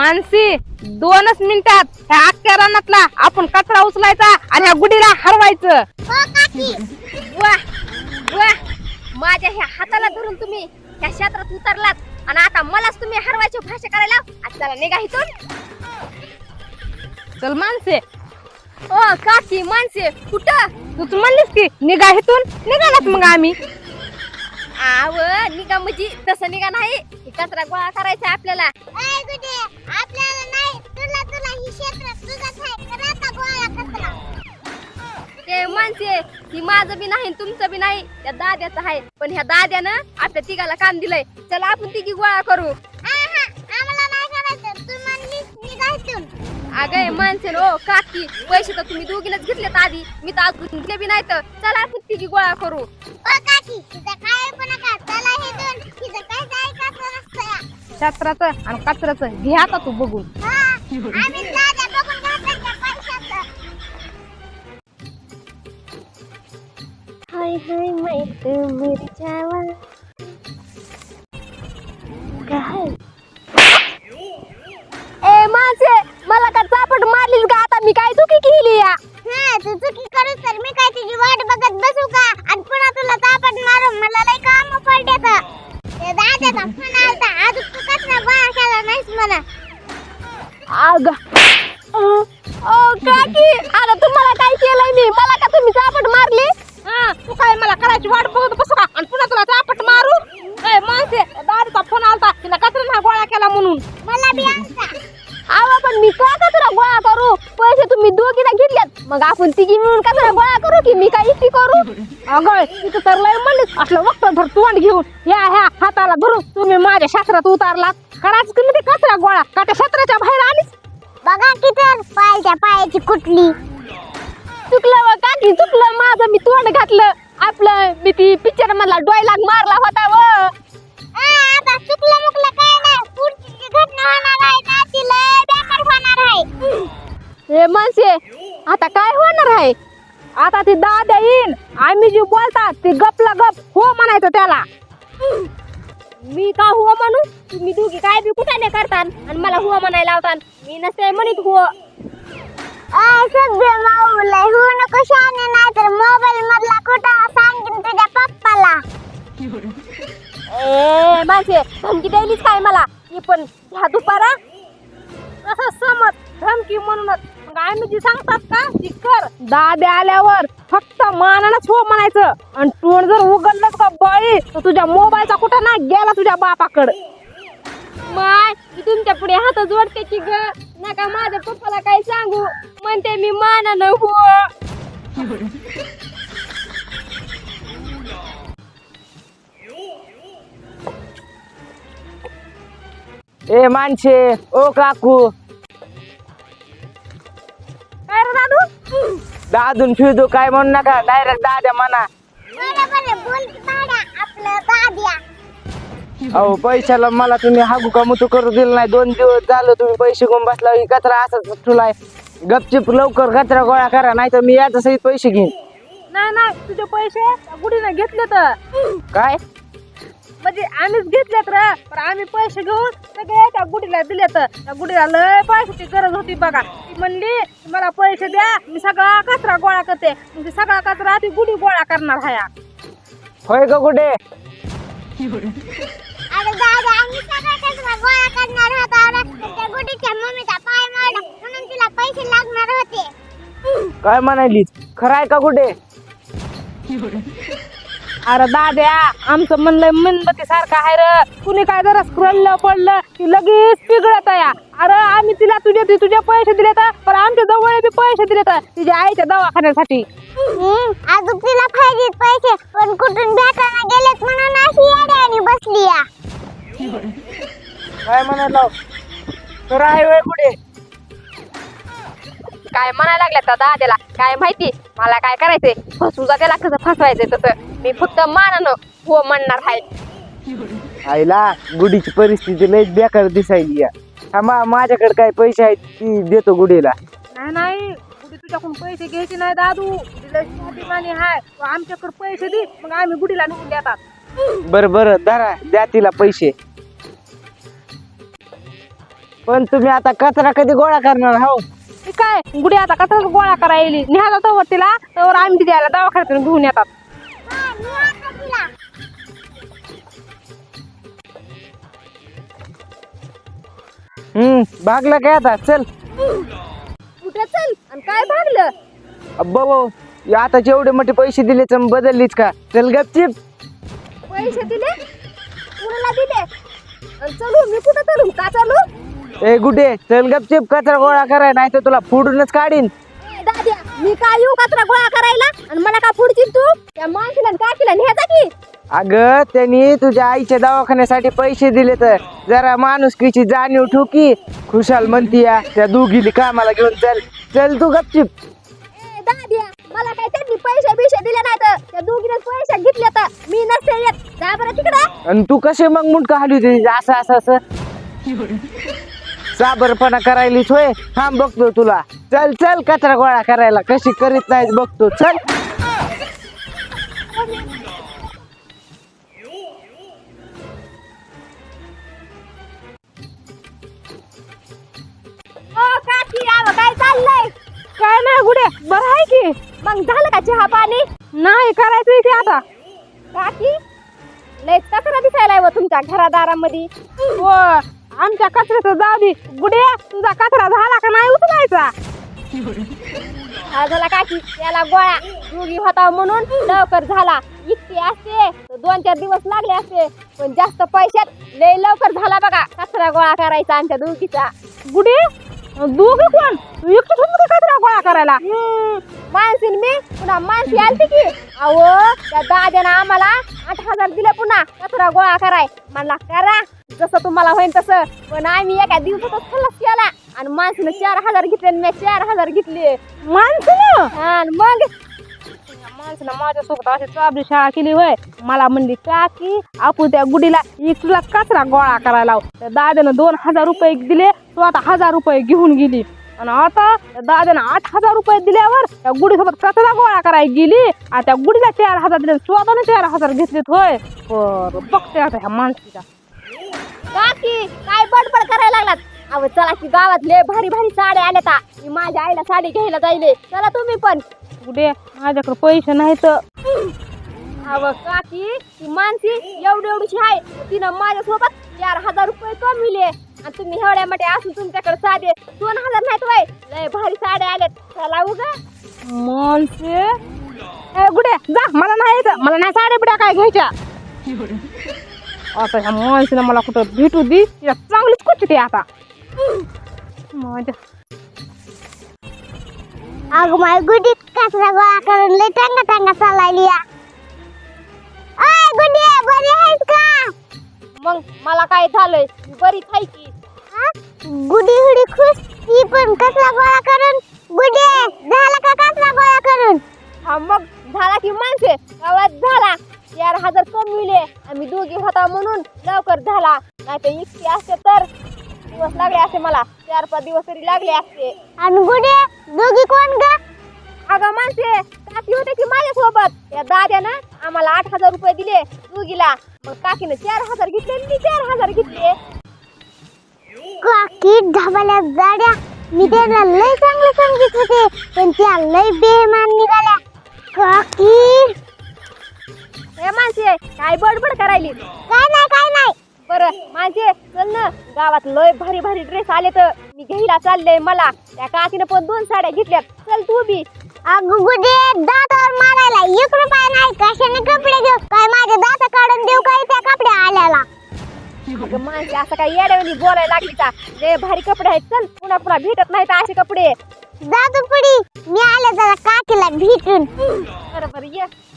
मानसी दोनच मिनिटात ह्या अख्ख्या रानातला आपण कचरा उचलायचा आणि ह्या गुडीला हरवायचं. हो काकी. वा वा. माझ्या ह्या हाताला धरून तुम्ही ह्या क्षेत्रात उतरलात आणि आता मलाच तुम्ही हरवायची भाषा करायला आता चला निघा इथून. चल मानसे. ओ काकी माणसे कुठं? तूच म्हणलीस की निघा इथून. निघालात मग आम्ही. आव निघा म्हणजे तसं निघा नाही. हे कचरा गोळा करायचा आपल्याला. आपल्याला नाही. तुला तुला ही क्षेत्र तुझंच आहे. कर आता गोळा कचरा. ते माणसे ही माझं बी नाही तुमचं बी नाही त्या दाद्याचं आहे. पण ह्या दाद्यानं आपल्या तिघाला काम दिलंय. चला आपण तिघी गोळा करू. अगं माणसे ओ काकी पैसे तर तुम्ही दोघीनच घेतलेत आधी. मी तर अजून घेतले बी नाही तर चला आपण तिघी गोळा करू. ओ काकी. काय पण चला हे दोन. शास्त्राचं आणि कचऱ्याचं. घे आता तू बघून. हाय हाय मैत्र मिरच्यावा काय? मला करायची वाट बघत बसू का? आणि पुन्हा तुला चापट मारू? ए मानसे दारूचा फोन आलता तिला कचरा गोळा केला म्हणून. मला बी आवा पण मी का कचरा गोळा करू? पैसे तुम्ही दोघीला घेतल्यात. मग आपण तिघी मिळून कचरा गोळा करू की मी काय एकटी करू? अगं तिथं तर लय म्हणलीस असलं वक्त धर तोंड घेऊन. ह्या ह्या हाताला धरून तुम्ही माझ्या शास्त्रात उतारलात. कराच की ते कचरा गोळा का त्या शास्त्राच्या बाहेर आलीच बघा की तर पायाच्या पायाची कुठली. चुकलं काकी चुकलं. माझं मी तोंड घातलं. आपलं मी ती पिक्चर मधला डोयलाग मारला होता व. आता चुकलं मुकलं काय नाही. पुढची जी घटना होणार आहे ना ती लय बेकार होणार आहे. हे माणसे आता काय होणार आहे? आता ती दाद्या येईन. आम्ही जी बोलतात ती गपला गप हो म्हणायचं त्याला. मी का हुआ म्हणू? तुम्ही दोघी काय बी कुठाने करतान. आणि मला हुआ म्हणायला लावतान. मी नसते म्हणत हुआ आ, सगळे माऊला हो नको शाने नाही तर मोबाईल मधला कुठं? सांगेन तुझ्या पप्पाला. ए माणसे धमकी द्यायलीच काय मला? ती पण ह्या दुपारा? तसं समज धमकी म्हणूनच. मग आम्ही जी सांगतात का ती कर. दाद्या आल्यावर फक्त मानानच हो म्हणायचं. आणि तोंड जर उघडलंच का बळी तर तुझ्या मोबाईलचा कुठं ना गेला तुझ्या बापाकडे. माय मी तुमच्यापुढे हात जोडते की ग. नका माझ्या पप्पाला काय सांगू. म्हणते मी मानानं हुआ ए माणसे ओ काकू. काय रे दादू? दादून फिरदू काय म्हणू नका. डायरेक्ट दाद्या म्हणा. बरोबर बोल बाळा आपलं दाद्या. अहो पैशाला मला तुम्ही हागू का मुतू करू दिलं नाही. दोन दिवस झालं तुम्ही पैसे घेऊन बसला ही कचरा असाच ठुलाय गपचिप लवकर कचरा गोळा करा नाही तर मी याच्या सहित पैसे घेईन. नाही नाही तुझे पैसे गुढीने घेतले तर काय? म्हणजे आम्हीच घेतलेत रे पण आम्ही पैसे घेऊन सगळे त्या गुडीला दिले तर त्या गुडीला लय पैशाची गरज होती बघा. ती म्हणली मला पैसे द्या मी सगळा कचरा गोळा करते. मग ती सगळा कचरा ती गुढी गोळा करणार हाया. होय का कुठे? काय म्हणाली? खरं आहे का कुठे? अरे दाद्या आमचं म्हणलंय मेणबत्ती सारखं आहे र. कुणी काय जरा स्क्रललं पडलं की लगेच पिघळत या अरे आम्ही तिला तुझे ते तुझे पैसे दिले तर पण आमच्या जवळ बी पैसे दिले तर तिच्या आईच्या दवाखान्यासाठी. अजून तिला पाहिजेत पैसे. म्हणाला. खरं आहे होय कुठे? काय म्हणायला लागल्या त्या दाद्याला काय माहिती? मला काय करायचंय? फसू जा त्याला कसं फसवायचंय तसं. मी फक्त मानानं हो म्हणणार आहे. आईला गुडीची परिस्थिती लय बेकार दिसायली या. माझ्याकडे काय पैसे आहेत ती देतो गुडीला नाही नाही. गुढी तुझ्याकडून पैसे घ्यायचे नाही दादू. तिला स्वाभिमानी हाय. तू आमच्याकडे पैसे दे मग आम्ही गुढीला निघून देतात. बरं बरं. धरा द्या तिला पैसे. पण तुम्ही आता कचरा कधी गोळा करणार हो काय? गुढी आता कसा गोळा करायला न्यायला तवर तिला तवर आम्ही द्यायला दवाखान्यातून घेऊन येतात. हा. हम्म भागलं काय आता? चल. कुठं चल? आणि काय भागलं? अब्बा भाऊ आता जेवढे मोठे पैसे दिले तर बदललीच का? चल गपचिप. पैसे दिले? कुणाला दिले? आणि चलू मी कुठं चलू? का चालू? ए गुडे चल गपचिप कचरा गोळा कराय नाही तर तुला फोडूनच काढीन. दाद्या मी काय येऊ कचरा गोळा करायला? आणि मला का पुढची तू? त्या माणसाला आणि काकीला न्यायचा की? अगं त्यांनी तुझ्या आईच्या दवाखान्यासाठी पैसे दिले तर जरा माणुसकीची जाणीव ठोकी. खुशाल म्हणती या त्या दोघीली कामाला घेऊन चल. चल तू गपचिप. ए दाद्या मला काय त्यांनी पैसे बिशे दिले नाही तर? त्या दोघीने पैसे घेतले तर मी नसते येत. जा बरं तिकडं. आणि तू कसे मग मुंडका हलू असं असं असं. साबरपणा करायलीच होय? थांब बघतो तुला. चल चल कचरा गोळा करायला. कशी करीत नाही बघतो. चल. ओ काकी आव काय चाललंय? काय नाही गुढे बरं आहे की? मग झालं का चहा पाणी? नाही करायचं की आता. काकी लयच कचरा दिसायला व तुमच्या घरादारामध्ये. हो आमच्या कचऱ्याचं जाऊ दे. गुडे तुझा कचरा झाला का नाही उचलायचा? झाला काकी त्याला गोळ्या रोगी होता म्हणून लवकर झाला. इतके असते दोन चार दिवस लागले असते. पण जास्त पैशात लय लवकर झाला बघा कचरा गोळा करायचा आमच्या दोघीचा. गुडे दोघं कोण? तू एकटं कचरा गोळा करायला. माणसीन मी पुन्हा माणसी आलती की. अहो त्या दाद्यानं आम्हाला आठ हजार दिले पुन्हा कचरा गोळा कराय. म्हणला करा. तुम्हाला होईल तसं. पण आम्ही एका दिवसातच खल्लास केला. आणि माणसीनं चार हजार घेतले आणि मी चार हजार घेतले. माणसं आणि मग? माणसानं माझ्यासोबत अशी चाबरी शाळा केली होय. मला म्हणली का की आपू त्या गुडीला एक तुला कचरा गोळा करायला लाव. त्या दाद्यानं दोन हजार रुपये दिले. तू आता हजार रुपये घेऊन गेली. आणि आता त्या दाद्यानं आठ हजार रुपये दिल्यावर त्या गुडीसोबत कचरा गोळा करायला गेली. आणि त्या गुडीला चार हजार दिले स्वतःने चार हजार घेतलेत होय. बरं बघते आता ह्या माणसीचा काकी काय बडबड करायला लागलात? अहो चला की गावात लय भारी भारी साड्या आल्या ता मी माझ्या आईला साडी घ्यायला जाईले. चला तुम्ही पण. गुडे माझ्याकडे पैसे नाही तर अहो काकी ती माणसी एवढी एवढीशी आहे. तिनं माझ्यासोबत चार हजार रुपये कमविले. आणि तुम्ही एवढ्या मोठे असून तुमच्याकडे साधे दोन हजार नाहीत वय लय भारी साड्या आल्यात. चला उगा. माणसे ए गुडे जा. मला नाही यायचं. मला नाही साड्या बिड्या काय घ्यायच्या? आता ह्या माणसीनं मला कुठं भेटू दी? तिला चांगलीच कुठची आता. माझ्या अगं माय गुडी कचरा गोळा करून लय टांगा टांगा चालली या अय गुडी बरी आहेस का? मग मला काय झालंय? बरीच आहे की. हा? गुडी हुडी खुश? ती पण कचरा गोळा करून? गुडी झाला का कचरा गोळा करून? हा मग झाला की माणसे. गावात झाला. चार हजार कमविले आम्ही दोघी होता म्हणून लवकर झाला. नाही तर इतके असते तर दिवस लागले असते मला. चार पाच दिवस तरी लागले असते. आणि गुडी दोघी कोण ग? अगं माणसे काकी होते की माझ्यासोबत? त्या दाद्यानं आम्हाला आठ हजार रुपये दिले दोघीला. मग काकीनं चार हजार घेतले मी चार हजार घेतले. काकी ढाबाल्या जाड्या मी त्यांना लय चांगलं समजत होते पण त्या लय बेमान निघाल्या. काय बडबड करायली. काय नाही काय नाही. बरं माझे चल ना. गावात लय भारी भारी ड्रेस आले तर मी घ्यायला चालले मला. त्या काकीनं पण दोन साड्या घेतल्यात. चल तू बी. अगं गुडे दातावर मारायला एक रुपया नाही. कशाने कपडे घेऊ काय माझे दात काढून देऊ काय त्या कपड्या आल्याला? अगं माणसे असं काय येड्यावानी बोलायला लागली का? लय भारी कपडे आहेत. चल पुन्हा पुन्हा भेटत नाहीत असे कपडे. जातो पुढी. मी आले जरा काकीला भेटून. बरं बरं ये.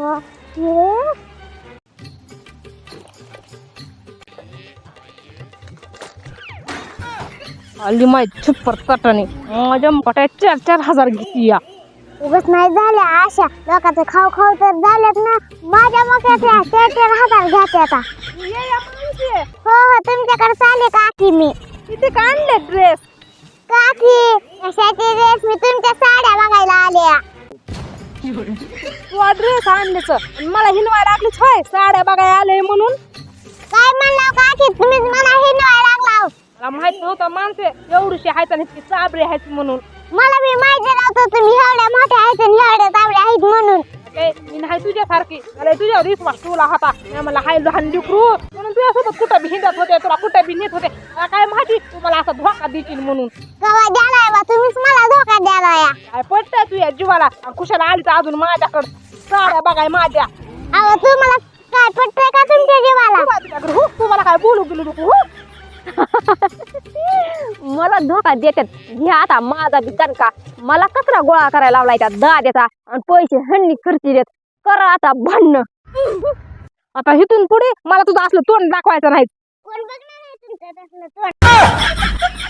हो. ये. आली माय छप्पर तटाने माझ्या मोठ्या चार चार हजार घेतली या. उगाच नाही झाल्या आशा लोकांचे खाऊ खाऊ तर झाल्यात ना. माझ्या मक्याच्या चार चार हजार घ्यायचे आता. हो हो तुमच्याकडे चाले काकी मी. किती का आणले ड्रेस काकी कशाचे ड्रेस मी तुमच्या साड्या बघायला आल्या. तू ड्रेस आणलेच आणि मला हिनवायला लागलीच होय साड्या बघायला आले म्हणून. काय म्हणलं का की तुम्हीच मला हे नाही लागला मला माहीत नव्हतं माणसे एवढीशी आहेत आणि इतकी चाबरी आहेत म्हणून. मला बी माहिती नव्हतं तुम्ही एवढ्या मोठ्या आहेत आणि एवढ्या तावड्या आहेत म्हणून. काय मी नाही तुझ्यासारखी. मला तुझ्यावर विश्वास ठेवला होता. मी मला हाय लहान लिकरू. म्हणून तुझ्यासोबत कुठं बी हिंडत होते तुला कुठं बी नेत होते. मला काय माहिती? तू मला असा धोका देशील म्हणून. कवा द्यालाय बा तुम्हीच मला धोका द्याला या काय पटतंय तुझ्या जीवाला? आणि कुशाला आली तर अजून माझ्याकडं. साड्या बघाय माझ्या. अहो तुम्हाला काय पटतंय का तुमच्या जीवाला? तू माझ्याकडे हो? तू मला काय बोलू बिलू नको हो? मला धोका देतात. घ्या आता माझा बी का? मला कचरा गोळा करायला लावलाय त्या दाद्याचा? आणि पैसे हन्नी खर्ची देत करा आता भांडणं. आता इथून पुढे मला तुझं असलं तोंड दाखवायचं नाही कोण बघणार आहे तुमचं तसलं तोंड?